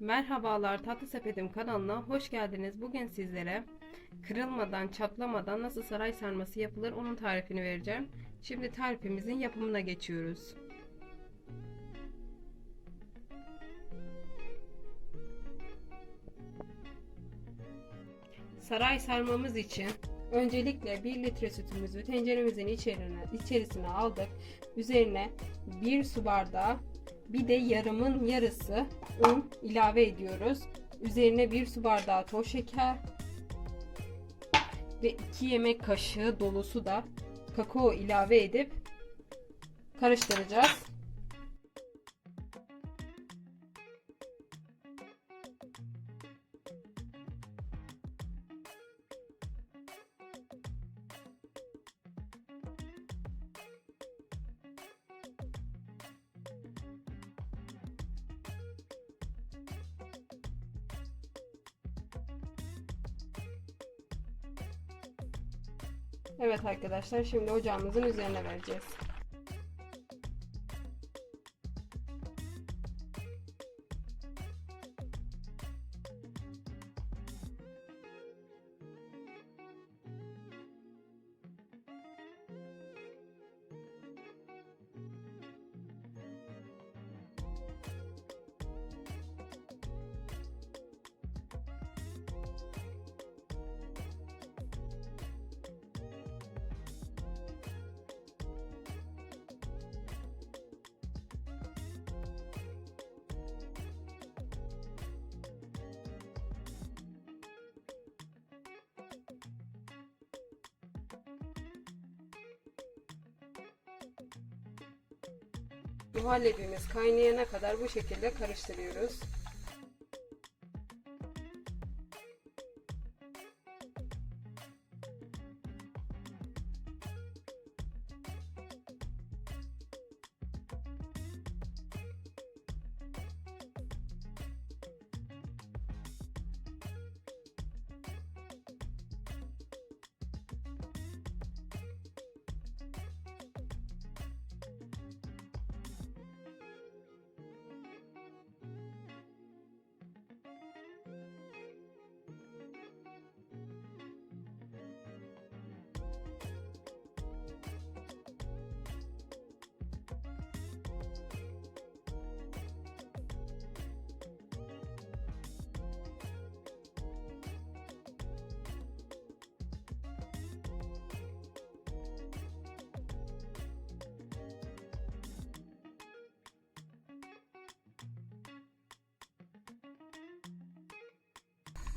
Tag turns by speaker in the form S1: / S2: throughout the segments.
S1: Merhabalar Tatlı Sepetim kanalına hoş geldiniz. Bugün sizlere kırılmadan, çatlamadan nasıl saray sarması yapılır onun tarifini vereceğim. Şimdi tarifimizin yapımına geçiyoruz. Saray sarmamız için öncelikle 1 litre sütümüzü tenceremizin içerine, içerisine aldık. Üzerine 1 su bardağı bir de yarımın yarısı un ilave ediyoruz. Üzerine 1 su bardağı toz şeker ve 2 yemek kaşığı dolusu da kakao ilave edip karıştıracağız. Evet arkadaşlar şimdi ocağımızın üzerine vereceğiz. Muhallebimiz kaynayana kadar bu şekilde karıştırıyoruz.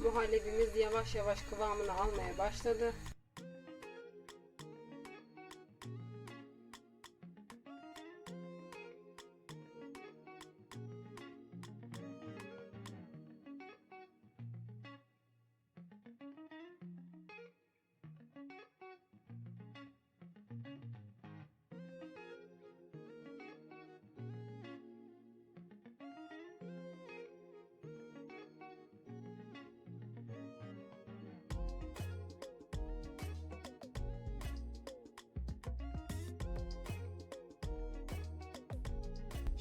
S1: Muhallebimiz yavaş yavaş kıvamını almaya başladı.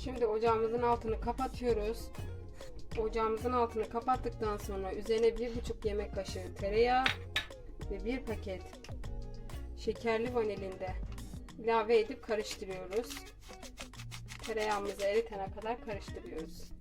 S1: Şimdi ocağımızın altını kapatıyoruz. Ocağımızın altını kapattıktan sonra üzerine bir buçuk yemek kaşığı tereyağı ve bir paket şekerli vanilinde ilave edip karıştırıyoruz. Tereyağımızı eritene kadar karıştırıyoruz.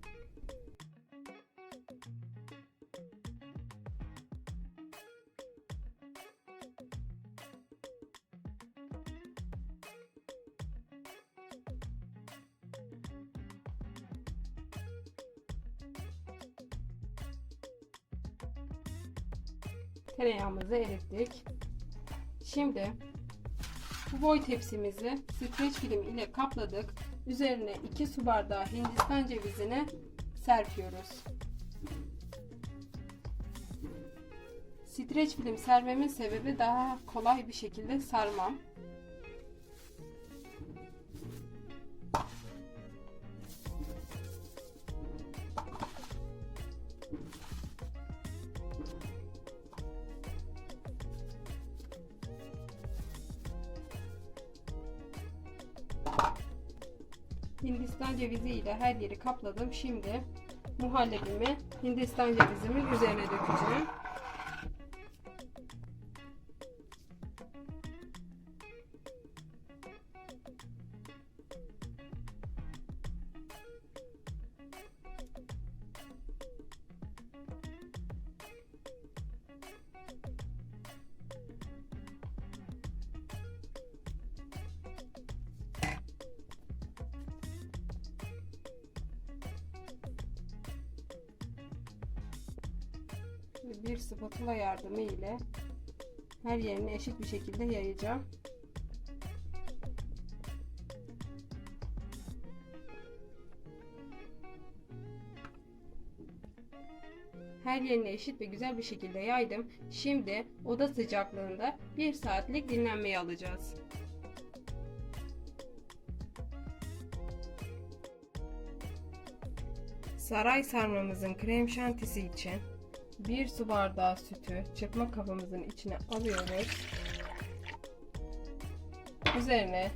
S1: Tereyağımızı erittik. Şimdi bu boy tepsimizi streç film ile kapladık. Üzerine 2 su bardağı hindistan cevizini serpiyoruz. Streç film sermemin sebebi daha kolay bir şekilde sarmam. Hindistan cevizi ile her yeri kapladım. Şimdi muhallebimi Hindistan cevizimin üzerine dökeceğim. Bir spatula yardımı ile her yerine eşit bir şekilde yayacağım. Her yerine eşit ve güzel bir şekilde yaydım. Şimdi oda sıcaklığında 1 saatlik dinlenmeye alacağız. Saray sarmamızın krem şantisi için 1 su bardağı sütü çırpma kabımızın içine alıyoruz. Üzerine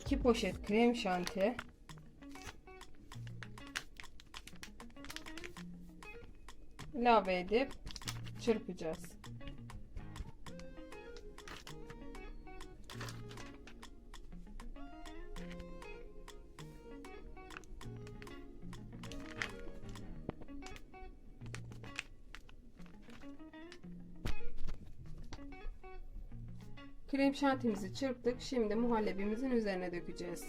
S1: 2 poşet krem şanti ilave edip çırpacağız. Krem şantimizi çırptık. Şimdi muhallebimizin üzerine dökeceğiz.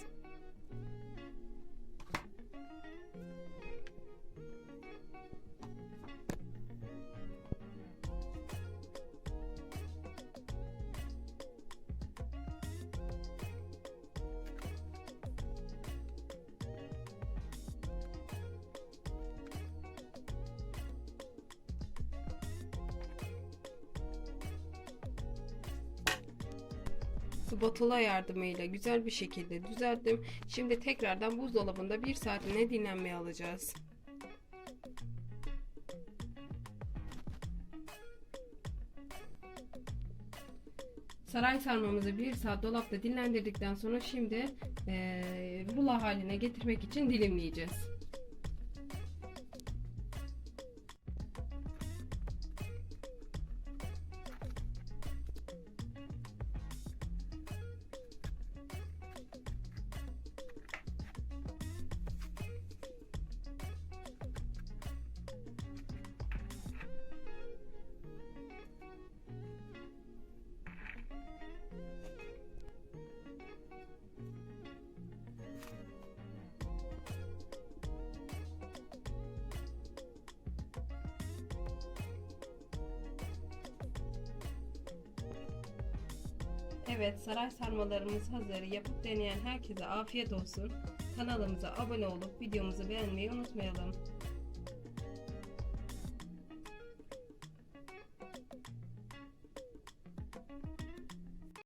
S1: Spatula yardımıyla güzel bir şekilde düzelttim. Şimdi tekrardan buzdolabında bir saatine dinlenmeye alacağız. Saray sarmamızı bir saat dolapta dinlendirdikten sonra şimdi eee rulo haline getirmek için dilimleyeceğiz. Evet saray sarmalarımız hazır. Yapıp deneyen herkese afiyet olsun. Kanalımıza abone olup videomuzu beğenmeyi unutmayalım.